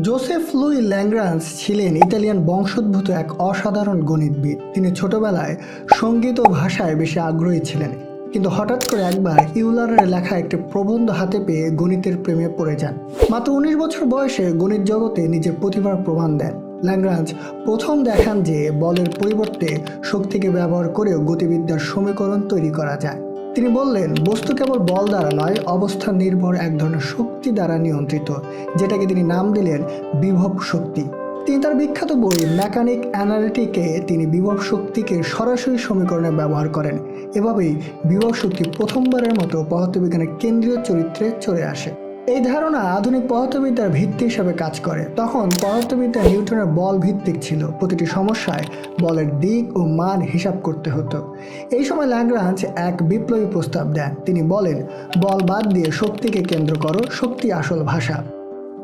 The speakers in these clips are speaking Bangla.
জোসেফ লুই ল্যাংগ্রান্স ছিলেন ইতালিয়ান বংশোদ্ভূত এক অসাধারণ গণিতবিদ। তিনি ছোটবেলায় সংগীত ও ভাষায় বেশি আগ্রহী ছিলেন। কিন্তু হঠাৎ করে একবার ইউলারের লেখা একটি প্রবন্ধ হাতে পেয়ে গণিতের প্রেমে পড়ে যান। মাত্র উনিশ বছর বয়সে গণিত জগতে নিজের প্রতিভার প্রমাণ দেন। ল্যাংরাঞ্জ প্রথম দেখান যে বলের পরিবর্তে শক্তিকে ব্যবহার করেও গতিবিদ্যার সমীকরণ তৈরি করা যায়। তিনি বললেন, বস্তু কেবল বল দ্বারা নয় অবস্থান নির্ভর এক ধরনের শক্তি দ্বারা নিয়ন্ত্রিত, যেটাকে তিনি নাম দিলেন বিভব শক্তি। তিনি তার বিখ্যাত বই মেকানিক অ্যানালিটিকে তিনি বিভব শক্তিকে সরাসরি সমীকরণে ব্যবহার করেন। এভাবেই বিভব শক্তি প্রথমবারের মতো পদার্থবিজ্ঞানের কেন্দ্রীয় চরিত্রে চলে আসে। এই ধারণা আধুনিক পদার্থবিদ্যার ভিত্তি হিসেবে কাজ করে। তখন পদার্থবিদ্যা নিউটনের বল ভিত্তিক ছিল। প্রতিটি সমস্যায় বলের দিক ও মান হিসাব করতে হতো। এই সময় ল্যাগ্রাঞ্জ এক বিপ্লবী প্রস্তাব দেন। তিনি বলেন, বল বাদ দিয়ে শক্তিকে কেন্দ্র করো, শক্তি আসল ভাষা।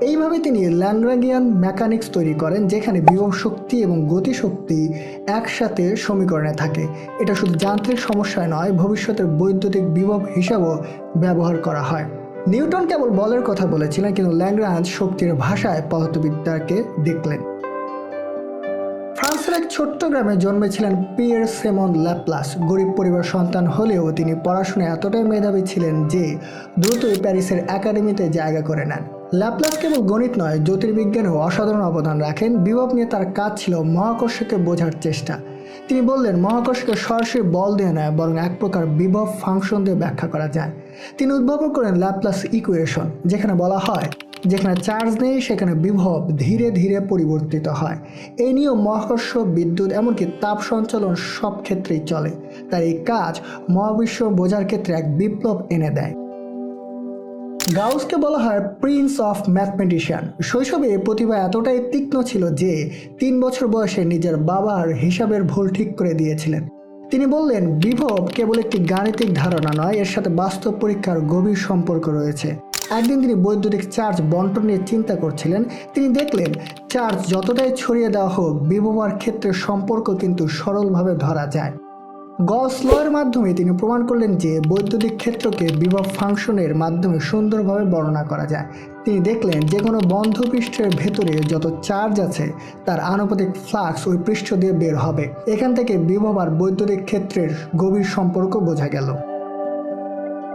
এইভাবে তিনি ল্যান্ড্রাগিয়ান মেকানিক্স তৈরি করেন, যেখানে বিভব শক্তি এবং গতিশক্তি একসাথে সমীকরণে থাকে। এটা শুধু যান্ত্রিক সমস্যায় নয়, ভবিষ্যতের বৈদ্যুতিক বিভব হিসাবেও ব্যবহার করা হয়। নিউটন কেবল বলের কথা বলেছিলেন, কিন্তু ল্যাংরাঞ্জ শক্তির ভাষায় পদার্থবিদ্যাকে দেখলেন। ফ্রান্সের এক ছোট্ট গ্রামে জন্মেছিলেন পিয়ের সেমন ল্যাপ্লাস। গরিব পরিবার সন্তান হলেও তিনি পড়াশোনায় এতটাই মেধাবী ছিলেন যে দ্রুতই প্যারিসের একাডেমিতে জায়গা করে নেন। ল্যাপ্লাস কেবল গণিত নয়, জ্যোতির্বিজ্ঞানেও অসাধারণ অবদান রাখেন। বিভব নিয়ে তার কাজ ছিল মহাকর্ষকে বোঝার চেষ্টা। তিনি বললেন, মহাকর্ষকে সরাসরি বল দিয়ে নয়, বরং এক প্রকার বিভব ফাংশন দিয়ে ব্যাখ্যা করা যায়। তিনি উদ্ভাবন করেন ল্যাপ্লাস ইকুয়েশন যেখানে বলা হয়, যেখানে চার্জ নেই, সেখানে বিভব ধীরে ধীরে পরিবর্তিত হয়। এই নিয়ম মহাকর্ষ, বিদ্যুৎ, এমনকি তাপ সঞ্চালন সব ক্ষেত্রেই চলে। তার এই কাজ মহাবিশ্ব বোঝার ক্ষেত্রে এক বিপ্লব এনে দেয়। গাউসকে বলা হয় প্রিন্স অফ ম্যাথমেটিশিয়ান শৈশবে প্রতিভা এতটাই তীক্ষ্ণ ছিল যে, তিন বছর বয়সে নিজের বাবার হিসাবের ভুল ঠিক করে দিয়েছিলেন। তিনি বললেন, বিভব কেবল একটি গাণিতিক ধারণা নয়, এর সাথে বাস্তব পরীক্ষার গভীর সম্পর্ক রয়েছে। একদিন তিনি বৈদ্যুতিক চার্জ বন্টন নিয়ে চিন্তা করছিলেন। তিনি দেখলেন, চার্জ যতটাই ছড়িয়ে দেওয়া হোক বিভবার ক্ষেত্রে সম্পর্ক কিন্তু সরলভাবে ধরা যায়। গস লয়ের মাধ্যমে তিনি প্রমাণ করলেন যে বৈদ্যুতিক ক্ষেত্রকে বিভব ফাংশনের মাধ্যমে সুন্দরভাবে বর্ণনা করা যায়। তিনি দেখলেন যে কোনো বন্ধ পৃষ্ঠের ভেতরে যত চার্জ আছে, তার আনুপাতিক ফ্লাক্স ওই পৃষ্ঠ দিয়ে বের হবে। এখান থেকে বিভব আর বৈদ্যুতিক ক্ষেত্রের গভীর সম্পর্ক বোঝা গেল।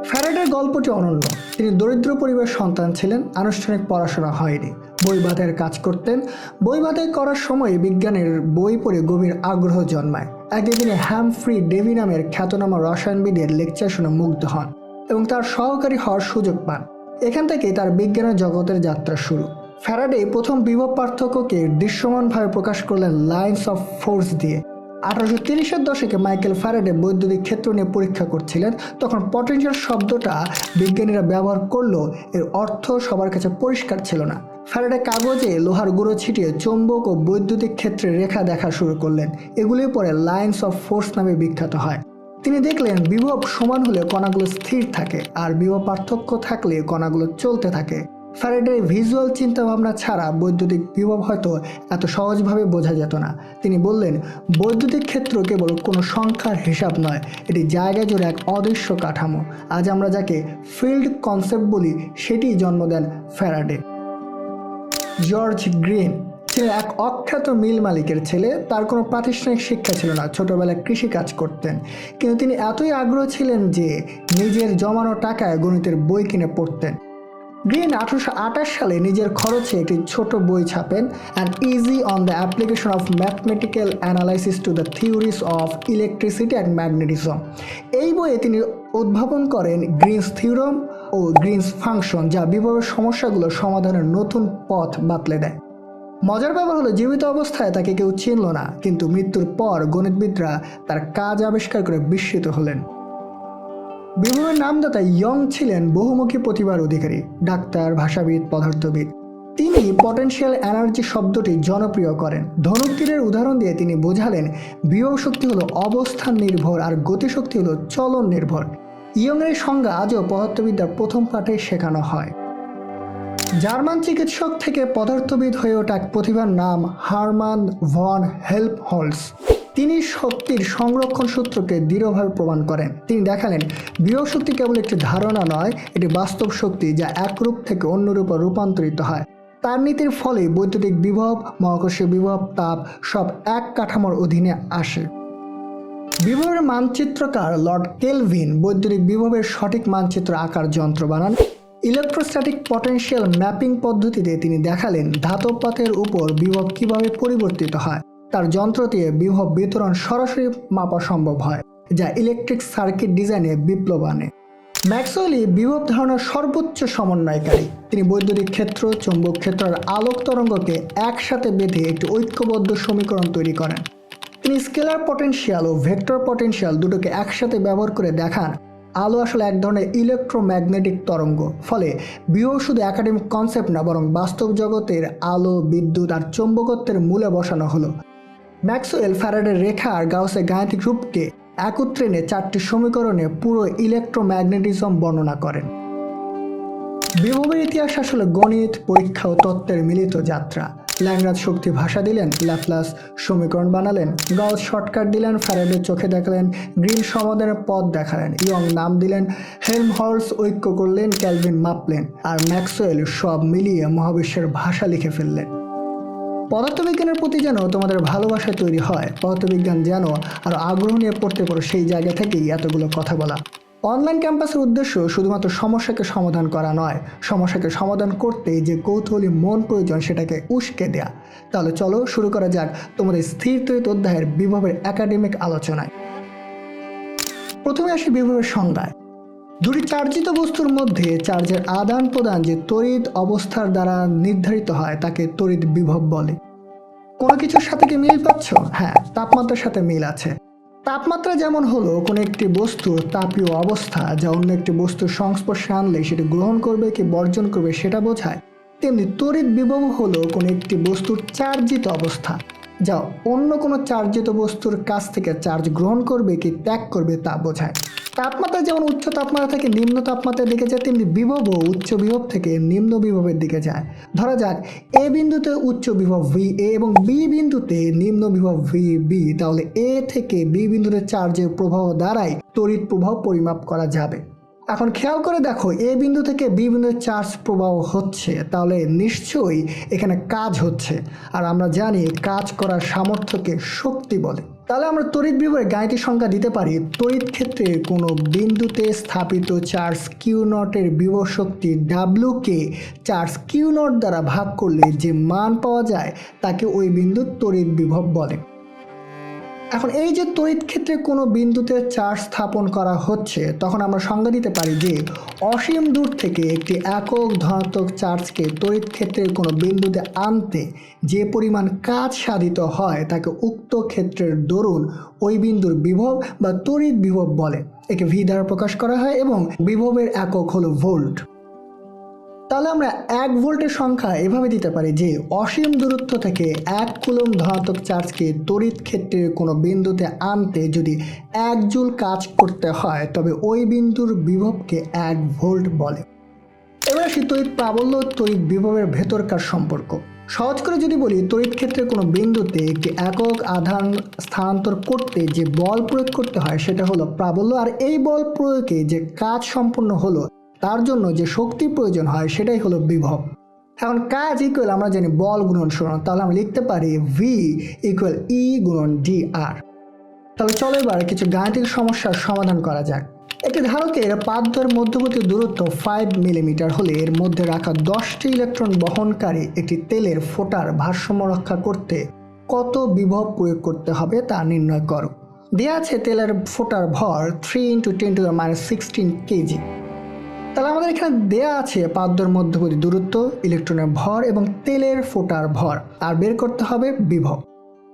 ফ্যারাডের গল্পটি অনন্য। তিনি দরিদ্র পরিবারের সন্তান ছিলেন, আনুষ্ঠানিক পড়াশোনা হয়নি। বই বাঁধের কাজ করতেন। বই বাঁধাই করার সময় বিজ্ঞানের বই পড়ে গভীর আগ্রহ জন্মায়। একদিন তিনি হ্যামফ্রি ডেভি নামের খ্যাতনামা রসায়নবিদের লেকচার শুনে মুগ্ধ হন এবং তার সহকারী হওয়ার সুযোগ পান। এখান থেকে তার বিজ্ঞানের জগতের যাত্রা শুরু। ফ্যারাডে প্রথম বিভব পার্থক্যকে দৃশ্যমানভাবে প্রকাশ করলেন লাইন্স অফ ফোর্স দিয়ে। আঠারোশো তিরিশের দশকে মাইকেল ফ্যারাডে বৈদ্যুতিক ক্ষেত্র নিয়ে পরীক্ষা করছিলেন, তখন পটেনশিয়াল শব্দটা বিজ্ঞানীরা ব্যবহার করলেও এর অর্থ সবার কাছে পরিষ্কার ছিল না। ফ্যারাডে কাগজে লোহার গুঁড়ো ছিটিয়ে চৌম্বক ও বৈদ্যুতিক ক্ষেত্রে রেখা দেখা শুরু করলেন এগুলি পরে লাইন্স অফ ফোর্স নামে বিখ্যাত হয়। তিনি দেখলেন বিভব সমান হলে কণাগুলো স্থির থাকে আর বিভব পার্থক্য থাকলে কণাগুলো চলতে থাকে। ফ্যারাডের ভিজুয়াল চিন্তাভাবনা ছাড়া বৈদ্যুতিক বিভব হয়তো এত সহজভাবে বোঝা যেত না। তিনি বললেন, বৈদ্যুতিক ক্ষেত্র কেবল কোনো সংখ্যার হিসাব নয়, এটি জায়গা জুড়ে এক অদৃশ্য কাঠামো। আজ আমরা যাকে ফিল্ড কনসেপ্ট বলি, সেটি জন্ম দেন ফ্যারাডে। জর্জ গ্রিন ছিলেন এক অখ্যাত মিল মালিকের ছেলে, তার কোনো প্রাতিষ্ঠানিক শিক্ষা ছিল না, ছোটোবেলায় কৃষি কাজ করতেন। কিন্তু তিনি এতই আগ্রহ ছিলেন যে নিজের জমানো টাকায় গণিতের বই কিনে পড়তেন। গ্রিন আঠারোশো আঠাশ সালে নিজের খরচে একটি ছোট বই ছাপেন and essay on the application of mathematical analysis to the theories of electricity and magnetism এই বইয়ে তিনি উদ্ভাবন করেন গ্রিনস থিওরম ও গ্রিনস ফাংশন, যা বিভবের সমস্যাগুলো সমাধানের নতুন পথ বাতলে দেয়। মজার ব্যাপার হলো, জীবিত অবস্থায় তাকে কেউ চিনল না, কিন্তু মৃত্যুর পর গণিতবিদরা তার কাজ আবিষ্কার করে বিস্মিত হলেন। বিভবের নামদাতা ইয়ং ছিলেন বহুমুখী প্রতিভার অধিকারী, ডাক্তার, ভাষাবিদ, পদার্থবিদ। তিনি পটেনশিয়াল এনার্জি শব্দটি জনপ্রিয় করেন। ধনুক তীরের উদাহরণ দিয়ে তিনি বোঝালেন বিভব শক্তি হলো অবস্থান নির্ভর আর গতিশক্তি হলো চলন নির্ভর। ইয়ংয়ের সংজ্ঞা আজও পদার্থবিদ্যার প্রথম পাঠে শেখানো হয়। জার্মান চিকিৎসক থেকে পদার্থবিদ হয়ে ওঠা এক প্রতিভার নাম হারমান ভন হেল্প হলস তিনি শক্তির সংরক্ষণ সূত্রকে দৃঢ়ভাবে প্রমাণ করেন। তিনি দেখালেন বিভব শক্তি কেবল একটি ধারণা নয়, এটি বাস্তব শক্তি যা এক রূপ থেকে অন্য রূপে রূপান্তরিত হয়। তার নীতির ফলে বৈদ্যুতিক বিভব, মহাকর্ষীয় বিভব, তাপ সব এক কাঠামোর অধীনে আসে। বিভবের মানচিত্রকার লর্ড কেলভিন বৈদ্যুতিক বিভবের সঠিক মানচিত্র আকার যন্ত্র বানান। ইলেকট্রোস্ট্যাটিক পটেনশিয়াল ম্যাপিং পদ্ধতিতে তিনি দেখালেন, ধাতব পাতের উপর বিভব কীভাবে পরিবর্তিত হয়। তার যন্ত্র দিয়ে বিভব বিতরণ সরাসরি মাপা সম্ভব হয়, যা ইলেকট্রিক সার্কিট ডিজাইনে বিপ্লব আনে ম্যাক্সওয়েলি বিভব ধারণার সর্বোচ্চ সমন্বয়কারী। তিনি বৈদ্যুতিক ক্ষেত্র, চৌম্বক ক্ষেত্র আর আলোক তরঙ্গকে একসাথে বেঁধে একটি ঐক্যবদ্ধ সমীকরণ তৈরি করেন। তিনি স্কেলার পটেনশিয়াল ও ভেক্টর পটেনশিয়াল দুটোকে একসাথে ব্যবহার করে দেখান। আলো আসলে এক ধরনের ইলেকট্রোম্যাগনেটিক তরঙ্গ, ফলে বিভব শুধু একাডেমিক কনসেপ্ট না, বরং বাস্তব জগতের আলো, বিদ্যুৎ আর চৌম্বকত্বের মূলে বসানো হলো। ম্যাক্সওয়েল ফ্যারাডের রেখা আর গাউসের গাণিতিক রূপকে একত্রে এনে চারটি সমীকরণে পুরো ইলেকট্রোম্যাগনেটিজম বর্ণনা করেন। বিভবের ইতিহাস আসলে গণিত, পরীক্ষা ও তত্ত্বের মিলিত যাত্রা। ল্যাংরাজ শক্তি ভাষা দিলেন, ল্যাপ্লাস সমীকরণ বানালেন, গাউস শর্টকাট দিলেন, ফ্যারাডের চোখে দেখালেন গ্রিন সমাধানের পথ দেখালেন, ইয়ং নাম দিলেন হেলমহর্স ঐক্য করলেন, ক্যালভিন মাপলেন, আর ম্যাক্সওয়েল সব মিলিয়ে মহাবিশ্বের ভাষা লিখে ফেললেন। পদার্থবিজ্ঞানের প্রতি যেন তোমাদের ভালোবাসা তৈরি হয়, পদার্থবিজ্ঞান যেন আর আগ্রহ নিয়ে পড়তে পারো সেই জায়গা থেকেই এতগুলো কথা বলা। অনলাইন ক্যাম্পাসের উদ্দেশ্য শুধুমাত্র সমস্যাকে সমাধান করা নয়, সমস্যাকে সমাধান করতে যে কৌতূহলী মন প্রয়োজন সেটাকে উস্কে দেয়া। তাহলে চলো শুরু করা যাক তোমাদের স্থির তৈত অধ্যায়ের বিভবের একাডেমিক আলোচনায়। প্রথমে আসি বিভবের সংজ্ঞায়। দুটি চার্জিত বস্তুর মধ্যে চার্জের আদান প্রদান যে তড়িৎ অবস্থার দ্বারা নির্ধারিত হয়, তাকে তড়িৎ বিভব বলে। কোনো কিছুর সাথে কি মিল পাচ্ছ? হ্যাঁ তাপমাত্রার সাথে মিল আছে। তাপমাত্রা যেমন হলো কোনো একটি বস্তুর তাপীয় অবস্থা, যা অন্য একটি বস্তুর সংস্পর্শে আনলে সেটি গ্রহণ করবে কি বর্জন করবে সেটা বোঝায়, তেমনি তড়িৎ বিভব হলো কোনো একটি বস্তুর চার্জিত অবস্থা, যা অন্য কোনো চার্জিত বস্তুর কাছ থেকে চার্জ গ্রহণ করবে কি ত্যাগ করবে তা বোঝায়। তাপমাত্রা যেমন উচ্চ তাপমাত্রা থেকে নিম্ন তাপমাত্রার দিকে যায়, তেমনি বিভব উচ্চ বিভব থেকে নিম্ন বিভবের দিকে যায়। ধরা যাক, এ বিন্দুতে উচ্চ বিভব ভি এ এবং বি বিন্দুতে নিম্ন বিভব ভি বি তাহলে এ থেকে বি বিন্দুতে চার্জের প্রভাব দ্বারাই তড়িৎ প্রভাব পরিমাপ করা যাবে। এখন খেয়াল করে দেখো, এ বিন্দু থেকে বি বিন্দুতে চার্জ প্রবাহ হচ্ছে, তাহলে নিশ্চয়ই এখানে কাজ হচ্ছে। আর আমরা জানি কাজ করার সামর্থ্যকে শক্তি বলে। তাহলে আমরা তড়িৎ বিভবের গাণিতিক সংখ্যা দিতে পারি, তড়িৎ ক্ষেত্রে কোনো বিন্দুতে স্থাপিত চার্জ কিউ নটের বিভব শক্তি ডাব্লুকে চার্জ কিউ নট দ্বারা ভাগ করলে যে মান পাওয়া যায়, তাকে ওই বিন্দুর তড়িৎ বিভব বলে। এখন এই যে তড়িৎ ক্ষেত্রে কোনো বিন্দুতে চার্জ স্থাপন করা হচ্ছে, তখন আমরা সংজ্ঞা দিতে পারি যে অসীম দূর থেকে একটি একক ধনাত্মক চার্জকে তড়িৎ ক্ষেত্রের কোনো বিন্দুতে আনতে যে পরিমাণ কাজ সাধিত হয় তাকে উক্ত ক্ষেত্রের দরুন ওই বিন্দুর বিভব বা তড়িৎ বিভব বলে। একে ভি দ্বারা প্রকাশ করা হয় এবং বিভবের একক হলো ভোল্ট। তাহলে আমরা এক ভোল্টের সংখ্যা এভাবে দিতে পারি যে অসীম দূরত্ব থেকে এক কুলম ধনাত্মক চার্জকে তড়িৎ ক্ষেত্রের কোনো বিন্দুতে আনতে যদি এক জুল কাজ করতে হয়, তবে ওই বিন্দুর বিভবকে এক ভোল্ট বলে। এবার আসি তড়িৎ প্রাবল্য তড়িৎ বিভবের ভেতরকার সম্পর্ক। সহজ করে যদি বলি, তড়িৎ ক্ষেত্রে কোনো বিন্দুতে একটি একক আধান স্থানান্তর করতে যে বল প্রয়োগ করতে হয়, সেটা হলো প্রাবল্য, আর এই বল প্রয়োগে যে কাজ সম্পন্ন হলো তার জন্য যে শক্তি প্রয়োজন হয় সেটাই হলো বিভব। এখন কাজ ইকুয়াল আমরা জানি বল গুণন সরণ তাহলে আমরা লিখতে পারি ভি ইকুয়াল ই গুণন ডি আর তাহলে চলো এবার কিছু গাণিতিক সমস্যার সমাধান করা যাক। একটি ধারকের পাদ্যের মধ্যবর্তী দূরত্ব ফাইভ মিলিমিটার হলে এর মধ্যে রাখা দশটি ইলেকট্রন বহনকারী একটি তেলের ফোটার ভারসাম্য রক্ষা করতে কত বিভব প্রয়োগ করতে হবে তা নির্ণয় করো। দেওয়া আছে তেলের ফোটার ভর three into ten to the minus sixteen kg তাহলে আমাদের এখানে দেয়া আছে পাদ্যর মধ্যবর্তী দূরত্ব, ইলেকট্রনের ভর এবং তেলের ফোটার ভর। আর বের করতে হবে বিভব।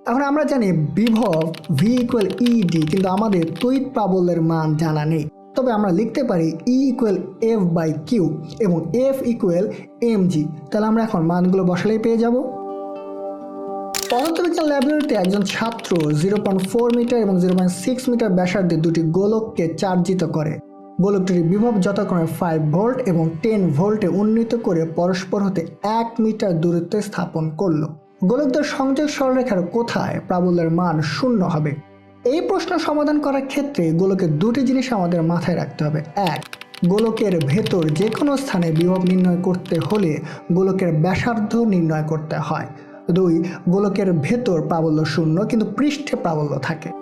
এখন আমরা জানি বিভব ভি ইকুয়াল ইডি কিন্তু আমাদের তড়িৎ প্রাবল্যের মান জানা নেই। তবে আমরা লিখতে পারি E equal F by Q এবং এফ ইকুয়াল এম জি তাহলে আমরা এখন মানগুলো বসালেই পেয়ে যাব। পদার্থবিজ্ঞান ল্যাবরেটরিতে একজন ছাত্র জিরো পয়েন্ট ফোর মিটার এবং জিরো পয়েন্ট সিক্স মিটার ব্যাসার্ধে দুটি গোলককে চার্জিত করে। গোলকটির বিভব যথাক্রমে ফাইভ ভোল্ট এবং টেন ভোল্টে উন্নীত করে পরস্পর হতে এক মিটার দূরত্বে স্থাপন করল। গোলকদের সংযোগ সরলরেখার কোথায়? প্রাবল্যের মান শূন্য হবে। এই প্রশ্ন সমাধান করার ক্ষেত্রে গোলকের দুটি জিনিস আমাদের মাথায় রাখতে হবে। এক, গোলকের ভেতর যে কোনো স্থানে বিভব নির্ণয় করতে হলে গোলকের ব্যাসার্ধ নির্ণয় করতে হয়। দুই, গোলকের ভেতর প্রাবল্য শূন্য, কিন্তু পৃষ্ঠে প্রাবল্য থাকে।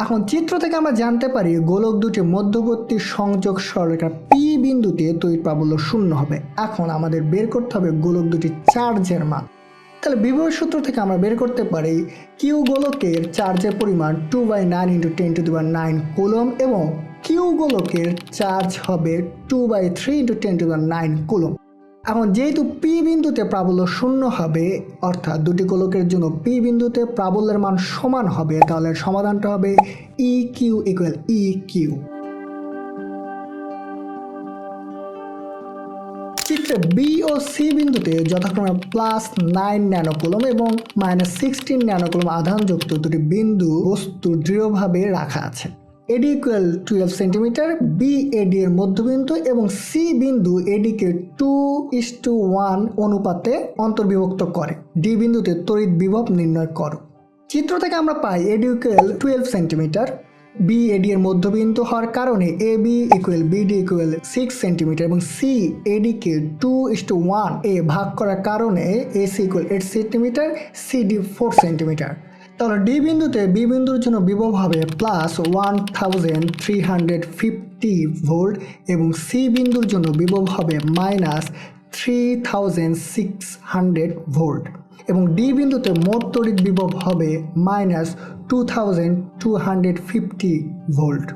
এখন চিত্র থেকে আমরা জানতে পারি গোলক দুটি মধ্যবর্তী সংযোগ সরলরেখা পি বিন্দুতে তড়িৎ প্রাবল্য শূন্য হবে। এখন আমাদের বের করতে হবে গোলক দুটি চার্জের মান। তাহলে বিভব সূত্র থেকে আমরা বের করতে পারি কিউ গোলকের চার্জের পরিমাণ two by nine into ten to the nine coulomb এবং কিউ গোলকের চার্জ হবে two by three into ten to nine coulomb এখন যেহেতু পি বিন্দুতে প্রাবল্য শূন্য হবে, অর্থাৎ দুটি গোলকের জন্য পি বিন্দুতে প্রাবল্যের মান সমান হবে, তাহলে সমাধানটা হবে E Q equal E Q চিত্রে বি ও সি বিন্দুতে যথাক্রমে প্লাস নাইন ন্যানোকুলম এবং মাইনাস সিক্সটিন ন্যানোকুলম আধানযুক্ত দুটি বিন্দু বস্তু দৃঢ়ভাবে রাখা আছে। AD equal twelve centimetre B AD এর মধ্যবিন্দু এবং সি বিন্দু এডিকে টু ইস টু ওয়ান অনুপাতে অন্তর্বিভক্ত করে। ডি বিন্দুতে তড়িৎ বিভব নির্ণয় করো। চিত্র থেকে আমরা পাই AD equal twelve centimetre B AD এর মধ্যবিন্দু হওয়ার কারণে A B equal BD equal six centimetre এবং সি এডিকে টু ইস টু ওয়ান এ ভাগ করার কারণে A C equal eight centimetre CD four centimetre তাহলে ডি বিন্দুতে বি বিন্দুর জন্য বিভব হবে plus one thousand three hundred fifty volt এবং সি বিন্দুর জন্য বিভব হবে minus three thousand six hundred volt এবং ডি বিন্দুতে মোট তড়িৎ বিভব হবে minus two thousand two hundred fifty volt